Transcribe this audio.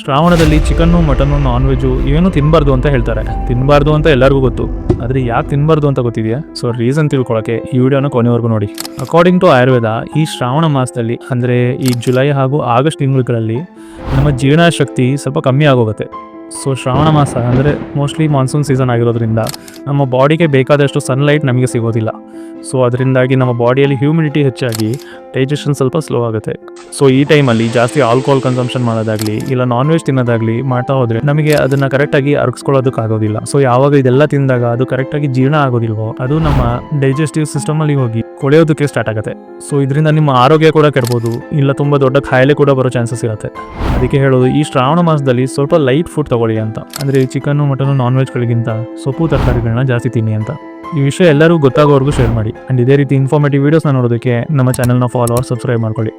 ಶ್ರಾವಣದಲ್ಲಿ chicken, mutton non veg ಇವೇನು ತಿನ್ನಬಾರ್ದು ಅಂತ ಹೇಳ್ತಾರೆ. ತಿನ್ನಬಾರ್ದು ಅಂತ ಎಲ್ಲರಿಗೂ ಗೊತ್ತು. ಆದರೆ ಯಾಕೆ ತಿನ್ನಬಾರ್ದು ಅಂತ ಗೊತ್ತಿದೆಯಾ? ಸೊ ರೀಸನ್ ತಿಳ್ಕೊಳಕ್ಕೆ ಈ ವಿಡಿಯೋನ ಕೊನೆವರೆಗೂ ನೋಡಿ. ಅಕಾರ್ಡಿಂಗ್ ಟು ಆಯುರ್ವೇದ ಈ ಶ್ರಾವಣ ಮಾಸದಲ್ಲಿ, ಅಂದರೆ ಈ ಜುಲೈ ಹಾಗೂ ಆಗಸ್ಟ್ ತಿಂಗಳುಗಳಲ್ಲಿ, ನಮ್ಮ ಜೀರ್ಣಶಕ್ತಿ ಸ್ವಲ್ಪ ಕಮ್ಮಿ ಆಗೋಗುತ್ತೆ. ಸೊ ಶ್ರಾವಣ ಮಾಸ, ಅಂದರೆ ಮೋಸ್ಟ್ಲಿ ಮಾನ್ಸೂನ್ ಸೀಸನ್ ಆಗಿರೋದ್ರಿಂದ, ನಮ್ಮ ಬಾಡಿಗೆ ಬೇಕಾದಷ್ಟು ಸನ್ಲೈಟ್ ನಮಗೆ ಸಿಗೋದಿಲ್ಲ. ಸೊ ಅದರಿಂದಾಗಿ ನಮ್ಮ ಬಾಡಿಯಲ್ಲಿ ಹ್ಯೂಮಿಡಿಟಿ ಹೆಚ್ಚಾಗಿ ಡೈಜೆಷನ್ ಸ್ವಲ್ಪ ಸ್ಲೋ ಆಗುತ್ತೆ. ಸೊ ಈ ಟೈಮಲ್ಲಿ ಜಾಸ್ತಿ ಆಲ್ಕೋಹಾಲ್ ಕನ್ಸಂಪ್ಷನ್ ಮಾಡೋದಾಗ್ಲಿ, ಇಲ್ಲ ನಾನ್ ವೆಜ್ ತಿನ್ನೋದಾಗ್ಲಿ ಮಾಡ್ತಾ ಹೋದ್ರೆ ನಮಗೆ ಅದನ್ನ ಕರೆಕ್ಟಾಗಿ ಅರ್ಗಿಸ್ಕೊಳ್ಳೋದಕ್ಕಾಗೋದಿಲ್ಲ. ಸೊ ಯಾವಾಗ ಇದೆಲ್ಲ ತಿಂದಾಗ ಅದು ಕರೆಕ್ಟಾಗಿ ಜೀರ್ಣ ಆಗೋದಿಲ್ವೋ, ಅದು ನಮ್ಮ ಡೈಜೆಸ್ಟಿವ್ ಸಿಸ್ಟಮ್ ಅಲ್ಲಿ ಹೋಗಿ ಕೊಳೆಯೋದಕ್ಕೆ ಸ್ಟಾರ್ಟ್ ಆಗುತ್ತೆ. ಸೊ ಇದರಿಂದ ನಿಮ್ಮ ಆರೋಗ್ಯ ಕೂಡ ಕೆಡ್ಬೋದು, ಇಲ್ಲ ತುಂಬಾ ದೊಡ್ಡ ಕಾಯಿಲೆ ಕೂಡ ಬರೋ ಚಾನ್ಸಸ್ ಇರುತ್ತೆ. ಅದಕ್ಕೆ ಹೇಳೋದು, ಈ ಶ್ರಾವಣ ಮಾಸದಲ್ಲಿ ಸ್ವಲ್ಪ ಲೈಟ್ ಫುಡ್ ತಗೊಳ್ಳಿ ಅಂತ. ಅಂದ್ರೆ ಚಿಕನ್ ಮಟನ್ ನಾನ್ ವೆಜ್ಗಳಿಗಿಂತ ಸೊಪ್ಪು, ತರಕಾರಿಗಳನ್ನ ಜಾಸ್ತಿ ತಿನ್ನಿ ಅಂತ. ಈ ವಿಷಯ ಎಲ್ಲರೂ ಗೊತ್ತಾಗೋವರೆಗೂ ಶೇರ್ ಮಾಡಿ. ಅಂಡ್ ಇದೇ ರೀತಿ ಇನ್ಫಾರ್ಮೇಟಿವ್ ವೀಡಿಯೋಸ್ನ ನೋಡೋದಕ್ಕೆ ನಮ್ಮ ಚಾನಲ್ನ ಫಾಲೋ ಸಬ್ಸ್ಕ್ರೈಬ್ ಮಾಡ್ಕೊಳ್ಳಿ.